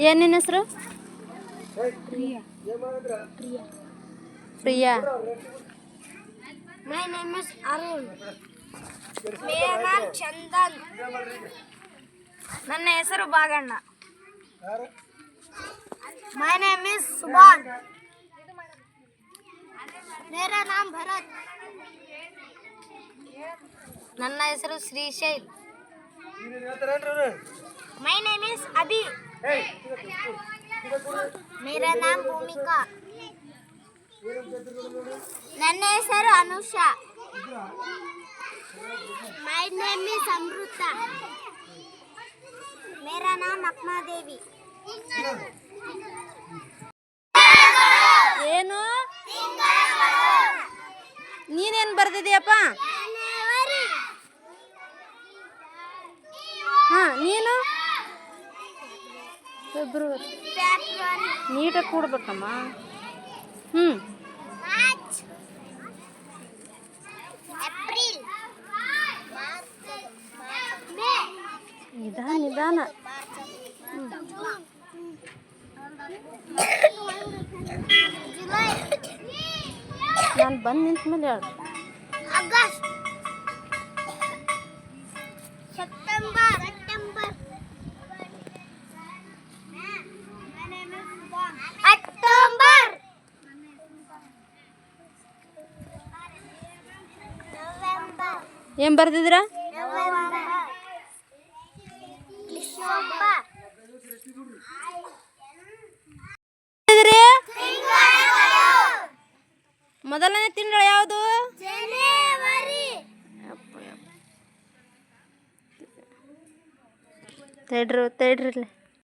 ಏನು ನಿನ್ನ ಹೆಸರು? ಪ್ರಿಯಾ. ಮೈ name is ಅರುಣ್ ಮೇರಾ ನಾಮ್ ಚಂದನ್ ನನ್ನ ಹೆಸರು Baganna my name is Subhan ಮೇರಾ ನಾಮ್ ಭರತ್. ನನ್ನ ಹೆಸರು Srishail. My name is Abhi मेरा नाम ಭೂಮಿಕಾ ನನ್ನ ಹೆಸರು Anusha. My name is Amrita. ಮೇರಾ ನಾಮ್ ಅಕ್ಮಾದೇವಿ ಏನು? ನೀನೇನು ಬರ್ದಿದೀಯಪ್ಪ? ಫೆಬ್ರವರಿ ನೀಟಾಗಿ ಕೂಡ್ಬೇಕಮ್ಮ ಹ್ಞೂ ಮಾರ್ಚ್ ಏಪ್ರಿಲ್ ಮೇ ನಿಧಾನ ನಿಧಾನ ಜುಲೈ ನಾನು ಬಂದು ನಿಂತ ಮೇಲೆ ಹೇಳು ಆಗಸ್ಟ್ ಸೆಪ್ಟೆಂಬರ್ ಸೆಪ್ಟೆಂಬರ್ ಏನು ಬರ್ತಿದ್ರ? ಮೊದಲನೇ ತಿಂಗಳು ಯಾವುದು? ತಡ್ರಿ ತಡ್ರಿ